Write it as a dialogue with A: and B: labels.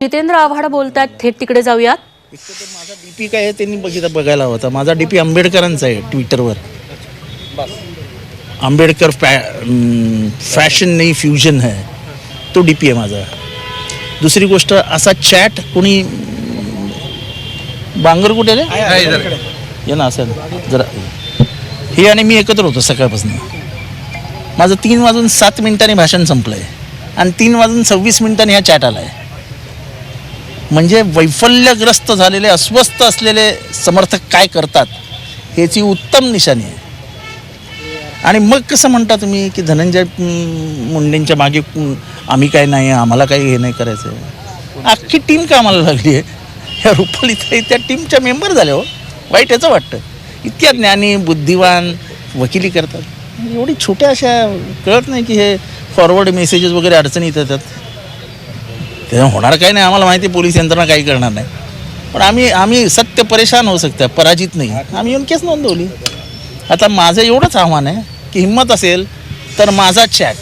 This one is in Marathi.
A: जितेंद्र आव्हाड बोलतात थेट तिकडे जाऊयात.
B: एक तर माझा डीपी काय आहे त्यांनी बघितलं बघायला होता. माझा डीपी आंबेडकरांचा आहे ट्विटरवर आंबेडकर फॅ अं, फॅशन नाही फ्युजन है तो डीपी आहे माझा. दुसरी गोष्ट असा चॅट कोणी बांगर कुठे रे? ये ना असं जरा. हे आणि मी एकत्र होतो सकाळपासून. माझं तीन वाजून सात मिनिटांनी भाषण संपलं आहे आणि तीन वाजून सव्वीस मिनिटांनी हा चॅट आला आहे म्हणजे वैफल्यग्रस्त झालेले अस्वस्थ असलेले समर्थक काय करतात ह्याची उत्तम निशाणी आहे. आणि मग कसं म्हणता तुम्ही की धनंजय मुंडेंच्या मागे आम्ही काय नाही आम्हाला काही हे नाही करायचं आहे अख्खी टीम कामाला लागली आहे. ह्या रुपाली ताई त्या टीमच्या मेंबर झाल्या हो. वाईट याचं वाटतं. इतक्या ज्ञानी बुद्धिवान वकिली करतात. एवढी छोट्या अशा कळत नाही की हे फॉरवर्ड मेसेजेस वगैरे अडचणी येतात. त्याच्यामुळे होणार काही नाही आम्हाला माहिती पोलीस यंत्रणा काही करणार नाही. पण आम्ही आम्ही सत्य परेशान होऊ शकतं पराजित नाही. आम्ही येऊन केस नोंदवली. आता माझं एवढंच आव्हान आहे की हिंमत असेल तर माझा चॅट